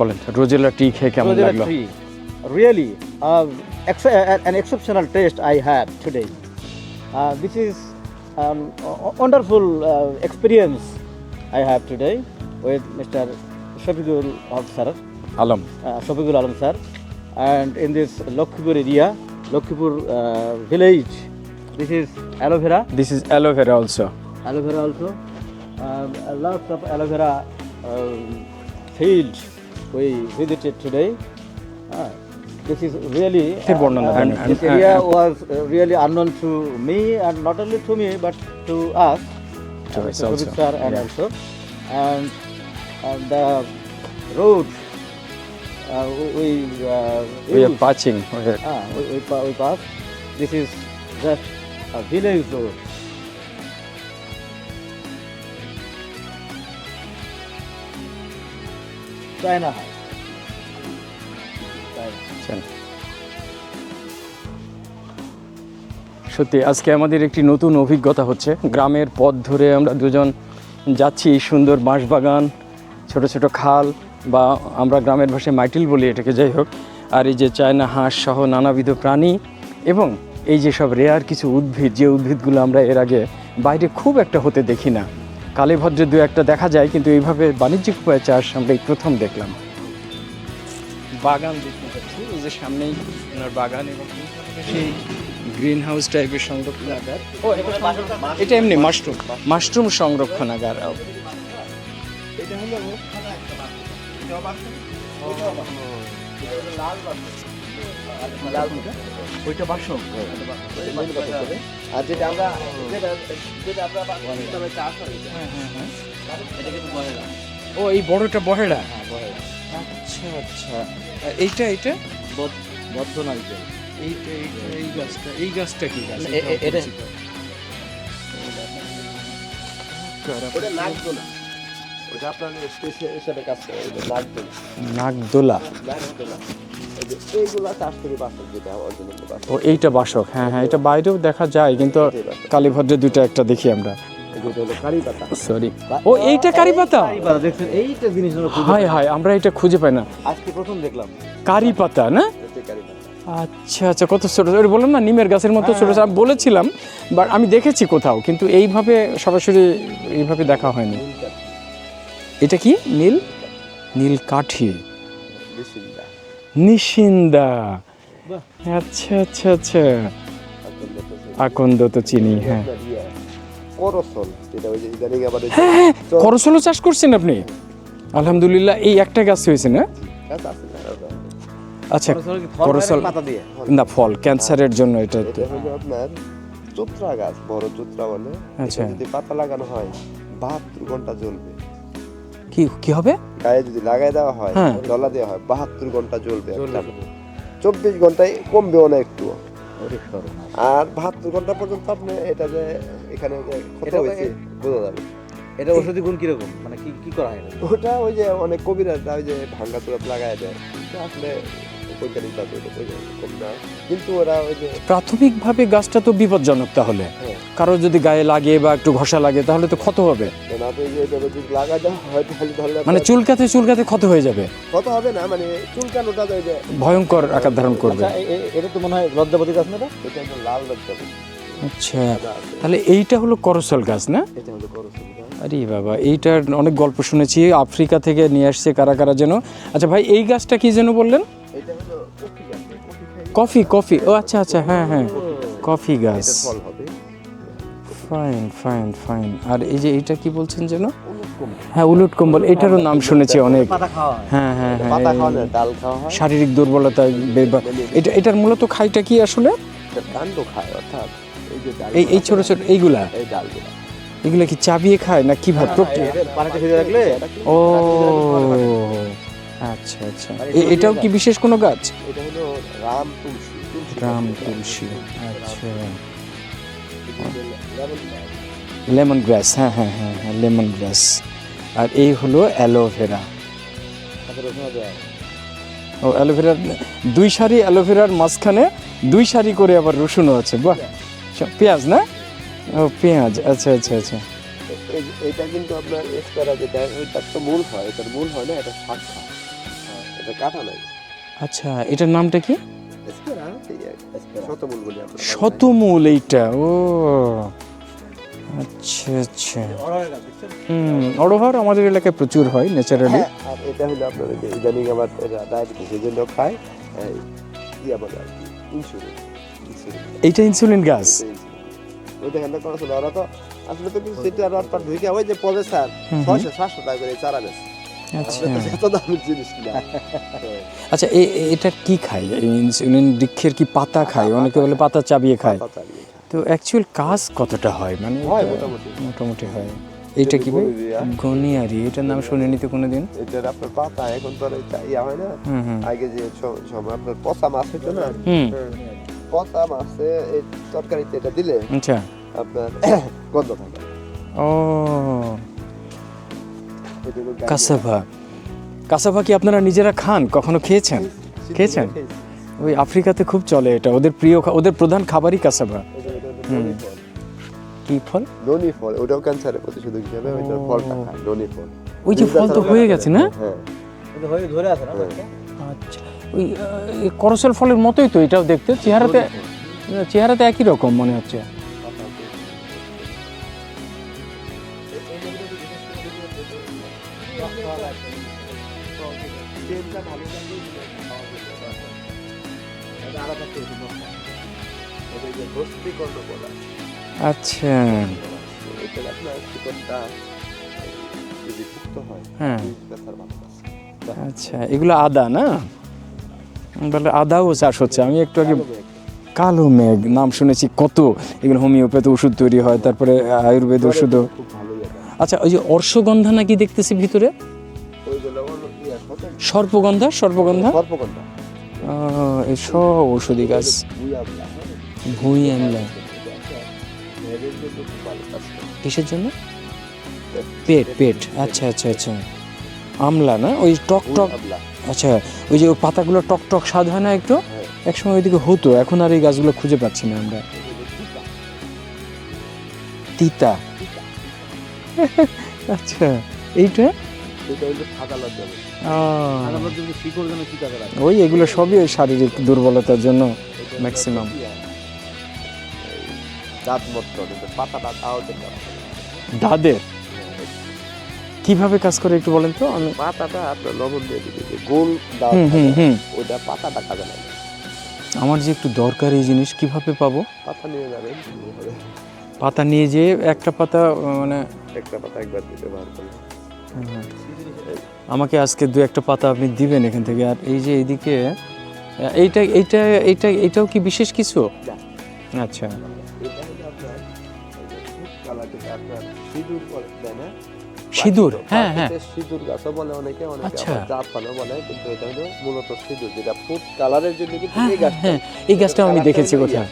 বলেন রোজেলা টি খেয়ে কেমন লাগল tree. Really, uh, ex- uh, an exceptional taste I have today. Uh, this is um, a wonderful uh, experience I have today with Mr. Shafiqul Haq sir, Alam uh, Shafiqul Alam sir, and in this Lokkhipur area, Lokkhipur uh, village. This is aloe vera. This is aloe vera also aloe vera also. Um, a lot of aloe vera um, field we visited today. Uh, this is really uh, uh and, and, this area was uh, really unknown to me and not only to me but to us to uh, us also. And yeah. also and, and the road uh, we uh, we used. are patching. Ah, we, we, we pass. This is just a village road. China House. সত্যি, আজকে আমাদের একটি নতুন অভিজ্ঞতা হচ্ছে। গ্রামের পথ ধরে আমরা দুজন যাচ্ছি এই সুন্দর বাঁশবাগান, ছোট ছোট খাল বা আমরা গ্রামের ভাষায় মাইটিল বলি এটাকে, যাই হোক। আর এই যে চায়না হাঁস সহ নানাবিধ প্রাণী এবং এই যে সব রেয়ার কিছু উদ্ভিদ, যে উদ্ভিদগুলো আমরা এর আগে বাইরে খুব একটা হতে দেখি না। কালীভদ্রে দু একটা দেখা যায় কিন্তু এইভাবে বাণিজ্যিক উপায়ে চাষ আমরা এই প্রথম দেখলাম। বাগান দেখতে পাচ্ছি এই যে সামনেই ওনার বাগান এবং সেই গ্রিন হাউস টাইপের সংরক্ষণাগার ও এটা- এমনি মাশরুম মাশরুম সংরক্ষণাগার এটা হলো ওইটা বাসন আর যেটা আমরা যেটা যেটা আমরা চাষ হয় এটা কিন্তু বহেরা। ও এই বড়টা বহেড়া হ্যাঁ আচ্ছা আচ্ছা। এইটা এইটা? বদ্ধ নারকেল এইটা এইটা এই গাছটা এই গাছটা কি? গাছ এটা- ওটা নাগদোলা ওটা আপনার স্পেশাল হিসাবে কাজ করে নাগদোলা। নাগদোলা? নাগদোলা। এইগুলা চাষ করি বাস্তব যেটা অরিজিনাল বাস্তব ও এইটা বাসক হ্যাঁ হ্যাঁ এটা বাইরেও দেখা যায় কিন্তু কালীভদ্রে দুইটা একটা দেখি আমরা। সরি ও এইটা কারি পাতা কারিপাতা দেখছেন এইটা জিনিস আমরা হায় হায় আমরা এটা খুঁজে পাই না। আজকে প্রথম দেখলাম। কারি পাতা না আচ্ছা আচ্ছা কত ছোট ছোট বললাম না নিমের গাছের মতো ছোট ছোট আমি বলেছিলাম বাট আমি দেখেছি কোথাও কিন্তু এইভাবে সরাসরি এইভাবে দেখা হয়নি। এটা কি? নীল? নীল কাঠি। নিশিন্দা। আচ্ছা আচ্ছা আচ্ছা। আকন্দ তো চিনি হ্যাঁ। হ্যাঁ হ্যাঁ করসলও চাষ করছেন আপনি? আলহামদুলিল্লাহ এই একটা গাছ হয়েছে না। আচ্ছা করসল হয় না পাতা দিয়ে? না ফল ক্যান্সারের জন্য এটা আপনার চোত্রা গাছ বড় চোত্রা বলে। আচ্ছা। যদি পাতা লাগানো হয় বাহাত্তর ঘণ্টা জ্বলবে। কি কি হবে? গায়ে যদি লাগাই দেওয়া হয় হ্যাঁ। ডলা দেওয়া হয় বাহাত্তর ঘণ্টা জ্বলবে। চব্বিশ ঘন্টায় কমবেও না একটু আর বাহাত্তর ঘণ্টা পর্যন্ত আপনি এটা যে এখানে ক্ষত হয়েছে বোঝা যাবে। এটা ওষুধি গুণ কীরকম? মানে কি কি করা হয়? ওটা ওই যে অনেক কবিরাজরা ওই যে ভাঙ্গা চুরাত লাগাই দেয়। আসলে বৈজ্ঞানিকভাবে ওটা বোঝা কম না কিন্তু ওরা ওই যে প্রাথমিকভাবে গাছটা তো বিপজ্জনক তাহলে। হ্যাঁ। কারও যদি গায়ে লাগে বা একটু ঘষা লাগে তাহলে তো ক্ষত হবে। মানে চুলকাতে চুলকাতে ক্ষত হয়ে যাবে। কত হবে না মানে চুলকানোটা ভয়ঙ্কর আকার ধারণ করবে। আচ্ছা এটা তো মনে হয় লজ্জাপতি গাছ না এটা? লাল লজ্জা আচ্ছা তাহলে এইটা হলো করসল গাছ না? এটা হলো করসল আরে বাবা এইটার অনেক গল্প শুনেছি আফ্রিকা থেকে নিয়ে আসছে কারা কারা যেন। আচ্ছা ভাই এই গাছটা কি যেন বললেন? এটা হলো কফি গাছ কফি ও আচ্ছা আচ্ছা হ্যাঁ হ্যাঁ। কফি গাছ। ফল হবে। ফাইন ফাইন ফাইন আর এই যে এইটা কি বলছেন যেন? হ্যাঁ উলুট কম্বল এটারও নাম শুনেছি অনেক। হয়। হ্যাঁ হ্যাঁ ডাল খাওয়া শারীরিক দুর্বলতা এটা এটার মূলত খাইটা কি আসলে? কাণ্ড খায় অর্থাৎ এই এই ছোট ছোট এইগুলা? এই ডালগুলা। এগুলা কি চাবিয়ে খায় না কীভাবে এটা ও। আচ্ছা আচ্ছা। এটাও কি বিশেষ কোনো গাছ? এটা হলো রাম তুলসী রাম তুলসী আচ্ছা। লেমন। গ্রাস হ্যাঁ হ্যাঁ হ্যাঁ হ্যাঁ লেমন গ্রাস। আর এই হলো অ্যালোভেরা ও অ্যালোভেরার দুই সারি অ্যালোভেরার মাঝখানে দুই সারি করে আবার রসুনও আছে বাহ। পেঁয়াজ না? ও পেঁয়াজ আচ্ছা আচ্ছা আচ্ছা। এইটা কিন্তু আপনার এক্সপারা যেটা ওইটার তো মূল হয় এটার মূল হয় না এটা শাখা এটা কাটা নাই। আচ্ছা এটার নামটা কি? শতমূল বলি আমরা শতমূল এইটা ও। আচ্ছা আচ্ছা। হুম অড়হর আমাদের এলাকায় প্রচুর হয় ন্যাচারালি। হ্যাঁ, আর এটা হলো আপনার ইদানিং আবার ডায়াবেটিস এই জন্য খায় ইয়া বলে আর কি ইনসুলিন এইটা ইনসুলিন গাছ ওই দেখেন না কোনো ওরা তো আসলে তো কিছু সেটা রড পাট ঢুকে ওই যে পদে স্যার। ছয়শো সাতশো টাকা করে চারা বেছে আচ্ছা। আচ্ছা এ- এটা কি খায়? ইনসুলিন বৃক্ষের কি পাতা খায়? অনেকে বলে পাতা চাবিয়ে খায়। তো অ্যাকচুয়াল কাজ কতটা হয়? মানে হয় মোটামুটি। হয়। এইটা কি ভাই? গনিয়ারি, হ্যাঁ। এটার নাম শুনিনি তো কোনোদিন। এটার আপনার পাতা এখন তো এটা ইয়া হয় না। আগে যে সময় আপনার পচা মাছ হইতো না? হুম। পচা মাছে এই তরকারিতে এটা দিলে আচ্ছা। আপনার গন্ধ থাকে ও। এটা কাসাভা। কাসাভা কি আপনারা নিজেরা খান? কখনো খেয়েছেন? খেয়েছেন? ওই আফ্রিকাতে খুব চলে এটা। ওদের প্রিয় ওদের প্রধান খাবারই কাসাভা। হুম। ফল। কি ফল? ননি ফল। ওটাও ক্যান্সারের প্রতিষেধক হিসেবে ওইটার। ফলটা খায় ননি ফল। ওই যে ফল তো হয়ে গেছে না? হ্যাঁ কিন্তু হয়ে ধরে আছে না হ্যাঁ। আচ্ছা। ওই করসল ফলের মতোই তো এটাও দেখতে। চেহারাতে চেহারাতে একই রকম মনে হচ্ছে। আচ্ছা। এটা আপনার শিকড়টা যদি পুক্ত হয় হ্যাঁ। ব্যথার আচ্ছা এগুলো আদা না? বলে আদাও চাষ হচ্ছে। আমি একটু আগে কালো মেঘ। নাম শুনেছি কত। এগুলো হোমিওপ্যাথি ওষুধ তৈরি হয় তারপরে আয়ুর্বেদ ওষুধও। আচ্ছা ওই যে অর্শগন্ধা নাকি দেখতেছি ভিতরে? ইয়ে? সর্পগন্ধা সর্পগন্ধা? সর্পগন্ধা। আহ, এই সব ঔষধি গাছ। ভুঁই আমলা। কিসের জন্য? পেট পেট। আচ্ছা আচ্ছা আচ্ছা। আমলা না? ওই টক টক আচ্ছা ওই যে পাতাগুলো টক টক স্বাদ হয় না একটু? হ্যাঁ। একসময় ওইদিকে হতো এখন আর এই গাছগুলো খুঁজে পাচ্ছি না আমরা। তিতা। আচ্ছা এইটা? এটা হলো সাদা শিকড় ওই এগুলো সবই ওই শারীরিক দুর্বলতার জন্য. হলো দাঁত মর্তন, পাতাটা তাও। দাদের কীভাবে কাজ করে একটু বলেন তো? আমি পাতাটা আপনার লবণ দিয়ে দিবে যে গোল দাঁত ওইটা পাতাটা কাজে লাগে আমার যে একটু দরকারি জিনিস কীভাবে পাবো? পাতা নিয়ে যাবেন পাতা নিয়ে যেয়ে একটা পাতা মানে একটা পাতা একবার দিতে হুম, আমাকে আজকে দু একটা পাতা আপনি দিবেন এখান থেকে। আর এই যে এইদিকে এইটা এইটা এইটা এটাও কি বিশেষ কিছু? আচ্ছা। সিঁদুর? হ্যাঁ, হ্যাঁ। সিঁদুর গাছও বলে অনেকে অনেকে। আবার বলে কিন্তু এটা হলো মূলত সিঁদুর যেটা ফুড কালারের জন্য কিন্তু হ্যাঁ এই গাছটা হ্যাঁ। এই গাছটাও আমি দেখেছি কোথায়?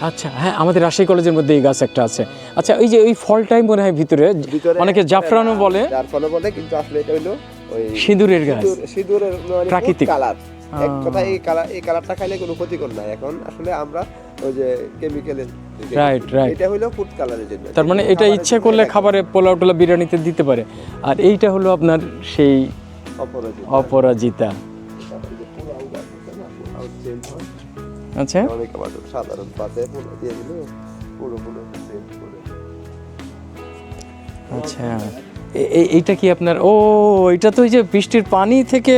আচ্ছা হ্যাঁ আমাদের রাজশাহী কলেজের মধ্যে এই গাছ একটা আছে। আচ্ছা এই যে ওই ফলটাই মনে হয় ভিতরে অনেকে জাফরানও বলে। জাফরানও বলে কিন্তু আসলে এটা হলো ওই সিঁদুরের গাছ। সিঁদুর- সিঁদুরের মানে প্রাকৃতিক। কালার এক। কথা এই কালার এই কালারটা খাইলে কোনো ক্ষতিকর নাই। এখন আসলে আমরা ওই যে কেমিক্যালের Right, right. এটা হলো ফুড কালারের জন্য। তার মানে এটা ইচ্ছা করলে খাবারে পোলাও টোলা বিরিয়ানিতে দিতে পারে। আর এইটা হলো আপনার সেই অপরাজিত। অপরাজিতা। আচ্ছা অনেক আবার সাধারণ পাতে পোলাও দিয়ে দিলে পুরো পুরো করে আচ্ছা এইটা কি আপনার ও এটা তো ওই যে বৃষ্টির পানি থেকে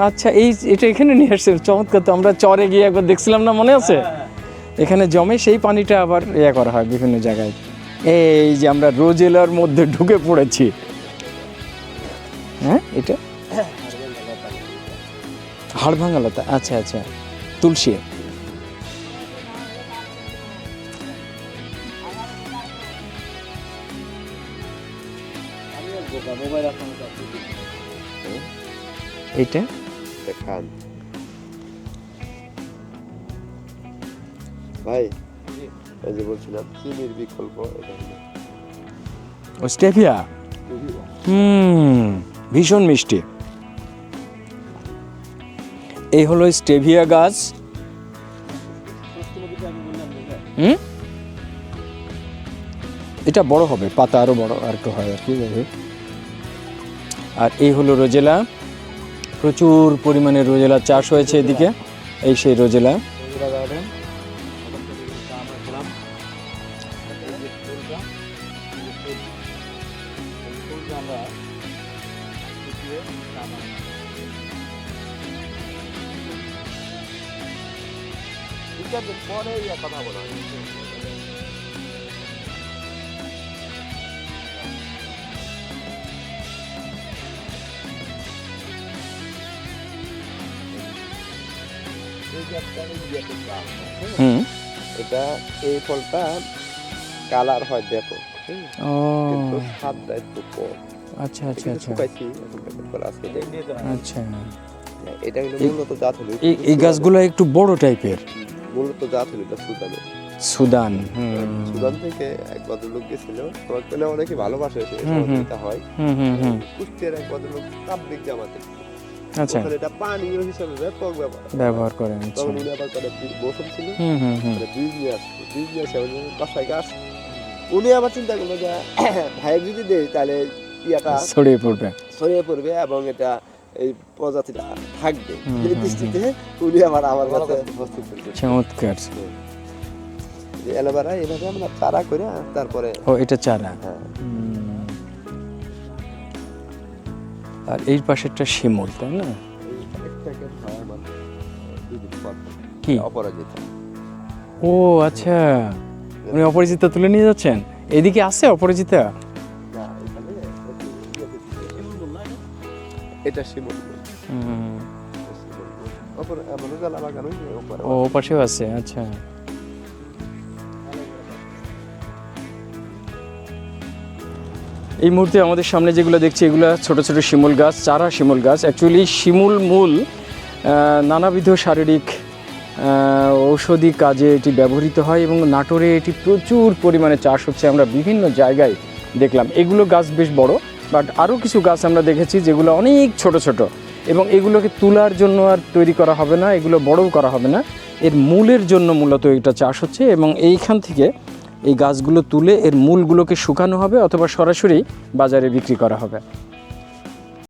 আচ্ছা এই এটা এখানে নিয়ে আসছে চমৎকার তো আমরা চরে গিয়ে একবার দেখছিলাম না মনে আছে এখানে জমে সেই পানিটা আবার ইয়ে করা হয় বিভিন্ন জায়গায় এই যে আমরা রোজেলার মধ্যে ঢুকে পড়েছি হ্যাঁ এটা হাড় ভাঙালতা আচ্ছা আচ্ছা তুলসী মোবাইল এইটা? এটা খান ভাই এই যে বলছিলাম চিনির বিকল্প এটা ও হুম ভীষণ মিষ্টি। এই হলো স্টেভিয়া গাছ। হুম? এটা বড় হবে পাতা আরও বড় আর একটু হয় আর কি। আর এই হলো রোজেলা প্রচুর পরিমাণে রোজেলা চাষ হয়েছে এদিকে এই সেই রোজেলা রোজেলা গার্ডেন ওখান হুম। এটা এই ফলটা কালার হয় কিন্তু স্বাদটা একটু কম। আচ্ছা আচ্ছা আচ্ছা। হয়। আচ্ছা। এটা হলো মূলত জাত হলো এই এই গাছগুলো একটু বড় টাইপের? মূলত জাত হলো এটা সুদানের সুদান সুদান থেকে এক ভদ্রলোক গেছিল অনেকে ভালোবাসে সে হয়। কুষ্টিয়ার এক ভদ্রলোক তাবলিক জামাতে আচ্ছা। এটা পানীয় হিসাবে ব্যাপক ব্যবহার। ব্যবহার করেন আচ্ছা। তখন উনি আবার করে বি- মৌসুম ছিল। হুম হুম হুম। মানে বীজ নিয়ে আসছে বীজ নিয়ে আসে উনি বাসায় গাছ। উনি আবার চিন্তা করল যে ভাই যদি দেয় তাহলে ইয়াটা ছড়িয়ে পড়বে। ছড়িয়ে পড়বে এবং এটা এই প্রজাতিটা থাকবে। এই দৃষ্টিতে উনি আমার আমার কাছে করেছে। চমৎকার। অ্যালোভেরা এভাবে আমরা চারা করে তারপরে ও এটা চারা? হ্যাঁ। আর এই পাশেরটা শিমুল তাই না। কি? অপরাজিতা ও আচ্ছা। উনি অপরিচিতা তুলে নিয়ে যাচ্ছেন? এদিকে আছে দিতে- এটা শিমুল। ও পাশেও আছে আচ্ছা। এই মুহূর্তে আমাদের সামনে যেগুলো দেখছি, এগুলো ছোট ছোট শিমুল গাছ, চারা শিমুল গাছ। অ্যাকচুয়ালি শিমুল মূল নানাবিধ শারীরিক ঔষধি কাজে এটি ব্যবহৃত হয় এবং নাটোরে এটি প্রচুর পরিমাণে চাষ হচ্ছে। আমরা বিভিন্ন জায়গায় দেখলাম। এগুলো গাছ বেশ বড় বাট আরও কিছু গাছ আমরা দেখেছি যেগুলো অনেক ছোট ছোট এবং এগুলোকে তোলার জন্য আর তৈরি করা হবে না, এগুলো বড়ও করা হবে না। এর মূলের জন্য মূলত এটা চাষ হচ্ছে এবং এইখান থেকে এই গাছগুলো তুলে এর মূলগুলোকে শুকানো হবে অথবা সরাসরি বাজারে বিক্রি করা হবে।